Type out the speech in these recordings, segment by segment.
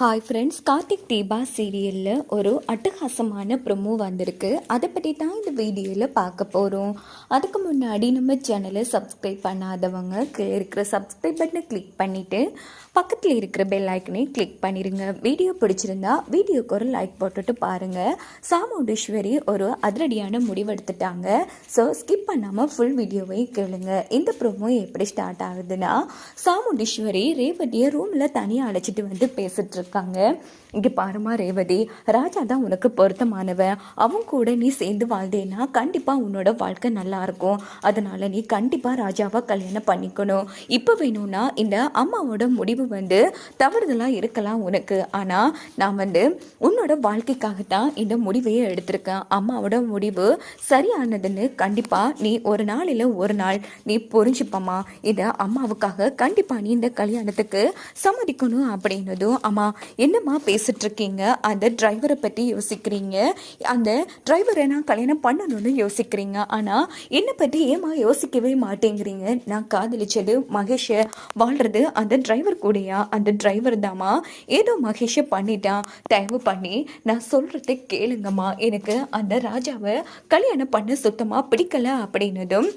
Hi friends Karthik Deepa சீரியலில் ஒரு அட்டகாசமான ப்ரொமோ வந்திருக்கு. அதை பற்றி தான் இந்த வீடியோவில் பார்க்க போகிறோம் அதுக்கு முன்னாடி நம்ம சேனலை சப்ஸ்கிரைப் பண்ணாதவங்க கீழே இருக்கிற சப்ஸ்கிரைப் பட்டனை கிளிக் பண்ணிவிட்டு பக்கத்தில் இருக்கிற பெல் ஐக்கனை கிளிக் பண்ணிடுங்க வீடியோ பிடிச்சிருந்தா வீடியோக்கு ஒரு லைக் போட்டுட்டு பாருங்கள் சாமுண்டீஸ்வரி ஒரு அதிரடியான முடிவெடுத்துட்டாங்க ஸோ ஸ்கிப் பண்ணாமல் ஃபுல் வீடியோவை கேளுங்க. இந்த ப்ரொமோ எப்படி ஸ்டார்ட் ஆகுதுன்னா சாமுண்டீஸ்வரி ரேவதியை ரூமில் தனியாக அழைச்சிட்டு வந்து பேசிட்டு இருக்காங்க. இங்கே பாருமா ரேவதி ராஜா தான் உனக்கு பொருத்தமானவன். அவன் கூட நீ சேர்ந்து வாழ்ந்தேன்னா கண்டிப்பாக உன்னோட வாழ்க்கை நல்லா இருக்கும். நீ கண்டிப்பாக ராஜாவை கல்யாணம் பண்ணிக்கணும். இப்போ வேணும்னா இந்த அம்மாவோட முடிவு வந்து தவறுதலாக இருக்கலாம் உனக்கு. ஆனால் நான் வந்து உன்னோட வாழ்க்கைக்காக தான் இந்த முடிவையே எடுத்திருக்கேன். அம்மாவோட முடிவு சரியானதுன்னு கண்டிப்பாக நீ ஒரு நாளில் ஒரு நாள் நீ புரிஞ்சுப்பம்மா. இதை அம்மாவுக்காக கண்டிப்பாக நீ இந்த கல்யாணத்துக்கு சம்மதிக்கணும் அப்படின்னதும் அம்மா என்னம்மா பேசிட்டு இருக்கீங்க அந்த டிரைவரை பற்றி யோசிக்கிறீங்க. அந்த டிரைவரை நான் கல்யாணம் பண்ணணும்னு யோசிக்கிறீங்க. ஆனால் என்னை பற்றி ஏமா யோசிக்கவே மாட்டேங்கிறீங்க? நான் காதலிச்சது மகேஷை வாழ்றது அந்த டிரைவர் கூடயா? அந்த டிரைவர் தாம்மா. ஏதோ மகேஷை பண்ணிட்டான். தயவு பண்ணி நான் சொல்கிறத கேளுங்கம்மா. எனக்கு அந்த ராஜாவை கல்யாணம் பண்ண சுத்தமாக பிடிக்கல அப்படின்னதும்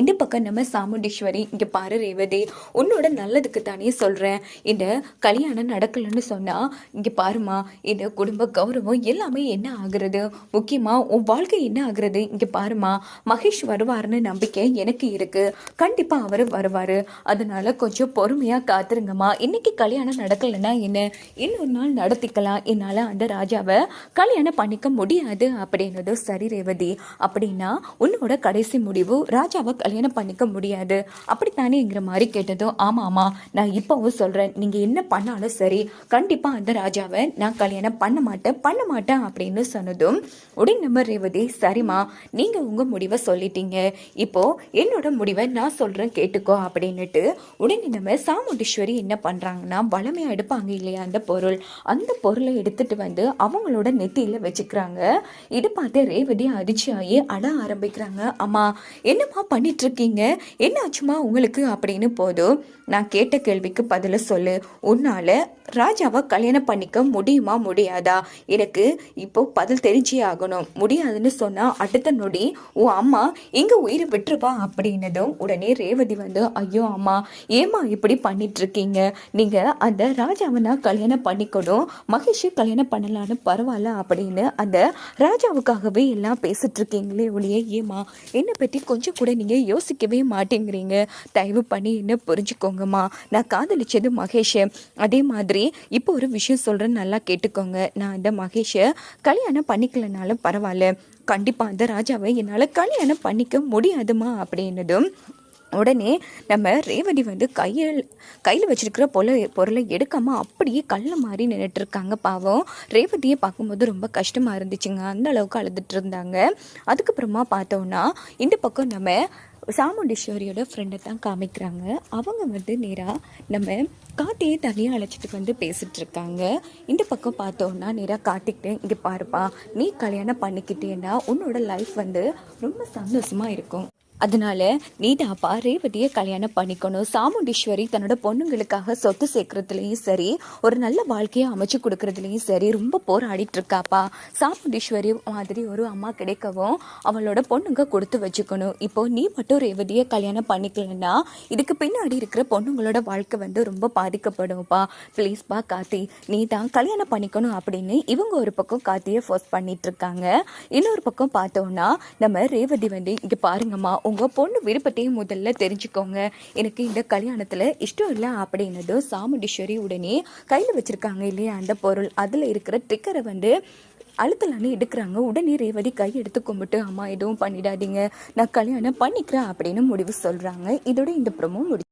இந்த பக்கம் நம்ம சாமுண்டீஸ்வரி இங்கே பாரு ரேவதி உன்னோட நல்லதுக்கு தானே சொல்கிறேன் இந்த கல்யாணம் நடக்கலைன்னு சொன்னால் இங்கே பாருமா இந்த குடும்ப கௌரவம் எல்லாமே என்ன ஆகுறது? முக்கியமாக உன் வாழ்க்கை என்ன ஆகுறது? இங்கே பாருமா மகேஷ் வருவாருன்னு நம்பிக்கை எனக்கு இருக்குது கண்டிப்பாக அவர் வருவார். அதனால் கொஞ்சம் பொறுமையாக காத்துருங்கம்மா. இன்னைக்கு கல்யாணம் நடக்கலைன்னா என்ன? இன்னொரு நாள் நடத்திக்கலாம். என்னால் அந்த ராஜாவை கல்யாணம் பண்ணிக்க முடியாது. அப்படின்னது சரி ரேவதி. அப்படின்னா உன்னோட கடைசி முடிவு ராஜாவை கல்யாணம் பண்ணிக்க முடியாது. அப்படித்தானேங்கிற மாதிரி கேட்டதும் ஆமாம் ஆமாம் நான் இப்போவும் சொல்கிறேன் நீங்கள் என்ன பண்ணாலும் சரி கண்டிப்பாக அந்த ராஜாவை நான் கல்யாணம் பண்ண மாட்டேன் பண்ண மாட்டேன் அப்படின்னு சொன்னதும் உடனே நம்ம ரேவதி சரிம்மா நீங்கள் உங்கள் முடிவை சொல்லிட்டீங்க. இப்போது என்னோட முடிவை நான் சொல்கிறேன் கேட்டுக்கோ அப்படின்னுட்டு உடனே நம்ம சாமுண்டீஸ்வரி என்ன பண்ணுறாங்கன்னா வளமையாக எடுப்பாங்க இல்லையா அந்த பொருள். அந்த பொருளை எடுத்துகிட்டு வந்து அவங்களோட நெத்தியில் வச்சுக்கிறாங்க. இது பார்த்து ரேவதி அதிர்ச்சியாகி அட ஆரம்பிக்கிறாங்க. அம்மா என்னம்மா பண்ணி இருக்கீங்க என்ன ஆச்சுமா உங்களுக்கு? அப்படின்னு போதும். நான் கேட்ட கேள்விக்கு பதில சொல்லு. உன்னால ராஜாவை கல்யாணம் பண்ணிக்க முடியுமா முடியாதா? எனக்கு இப்போ பதில் தெரிஞ்சே ஆகணும். முடியாதுன்னு சொன்னா அடுத்த நொடி உன் அம்மா இங்க உயிரை விட்டுருப்பா அப்படின்னதும் உடனே ரேவதி வந்து ஐயோ அம்மா ஏமா இப்படி பண்ணிட்டு இருக்கீங்க நீங்க அந்த ராஜாவை நான் கல்யாணம் பண்ணிக்கணும் மகேஷை கல்யாணம் பண்ணலான்னு பரவாயில்ல அப்படின்னு அந்த ராஜாவுக்காகவே எல்லாம் பேசிட்டு இருக்கீங்களே ஒளியே ஏமா என்னை பற்றி கொஞ்சம் கூட நீங்க யோசிக்கவே மாட்டேங்கிறீங்க. தயவு பண்ணி என்ன புரிஞ்சுக்கோங்கம்மா. நான் காதலிச்சது மகேஷ். அதே மாதிரி இப்போ ஒரு விஷயம் சொல்கிறேன் நல்லா கேட்டுக்கோங்க. நான் இந்த மகேஷை கல்யாணம் பண்ணிக்கலனாலும் பரவாயில்ல. கண்டிப்பாக அந்த ராஜாவை என்னால் கல்யாணம் பண்ணிக்க முடியாதுமா அப்படின்னதும் உடனே நம்ம ரேவதி வந்து கையில் கையில் வச்சிருக்கிற பொருளை பொருளை எடுக்காமல் அப்படியே கல்ல மாதிரி நின்றுட்டுருக்காங்க பாவம். ரேவதியை பார்க்கும்போது ரொம்ப கஷ்டமாக இருந்துச்சுங்க. அந்த அளவுக்கு அழுதுட்டு இருந்தாங்க. அதுக்கப்புறமா பார்த்தோன்னா இந்த பக்கம் நம்ம சாமுண்டீஸ்வரியோட ஃப்ரெண்டை தான் காமிக்கிறாங்க. அவங்க வந்து நேராக நம்ம காட்டியே தனியாக அழைச்சிட்டு வந்து பேசிகிட்ருக்காங்க இருக்காங்க. இந்த பக்கம் பார்த்தோன்னா நேராக காட்டிக்கிட்டே இங்கே பாருப்பா நீ கல்யாணம் பண்ணிக்கிட்டேன்னா உன்னோட லைஃப் வந்து ரொம்ப சந்தோஷமாக இருக்கும். அதனால நீ தாப்பா ரேவதியை கல்யாணம் பண்ணிக்கணும். சாமுண்டீஸ்வரி தன்னோட பொண்ணுங்களுக்காக சொத்து சேர்க்கறதுலையும் சரி ஒரு நல்ல வாழ்க்கையை அமைச்சு கொடுக்கறதுலையும் சரி ரொம்ப போராடிட்டு இருக்காப்பா. சாமுண்டீஸ்வரி மாதிரி ஒரு அம்மா கிடைக்கவும் அவளோட பொண்ணுங்க கொடுத்து வச்சுக்கணும். இப்போ நீ மட்டும் ரேவதியை கல்யாணம் பண்ணிக்கலன்னா இதுக்கு பின்னாடி இருக்கிற பொண்ணுங்களோட வாழ்க்கை வந்து ரொம்ப பாதிக்கப்படும்ப்பா. ப்ளீஸ்ப்பா கார்த்தி நீ தான் கல்யாணம் பண்ணிக்கணும் அப்படின்னு இவங்க ஒரு பக்கம் கார்த்தியை ஃபோர்ஸ் பண்ணிட்டு இருக்காங்க. இன்னொரு பக்கம் பார்த்தோம்னா நம்ம ரேவதி வந்து இங்கே பாருங்கம்மா உங்கள் பொண்ணு விருப்பத்தையும் முதல்ல தெரிஞ்சுக்கோங்க. எனக்கு இந்த கல்யாணத்தில் இஷ்டம் இல்லை அப்படின்னதும் சாமுண்டீஸ்வரி உடனே கையில் வச்சுருக்காங்க இல்லையா அந்த பொருள்? அதில் இருக்கிற ட்ரிக்கரை வந்து அழுத்தலான்னு எடுக்கிறாங்க. உடனே ரேவதி கை எடுத்து கும்பிட்டு அம்மா எதுவும் பண்ணிடாதீங்க. நான் கல்யாணம் பண்ணிக்கிறேன் அப்படின்னு முடிவு சொல்கிறாங்க இதோட இந்த ப்ரொமோ முடி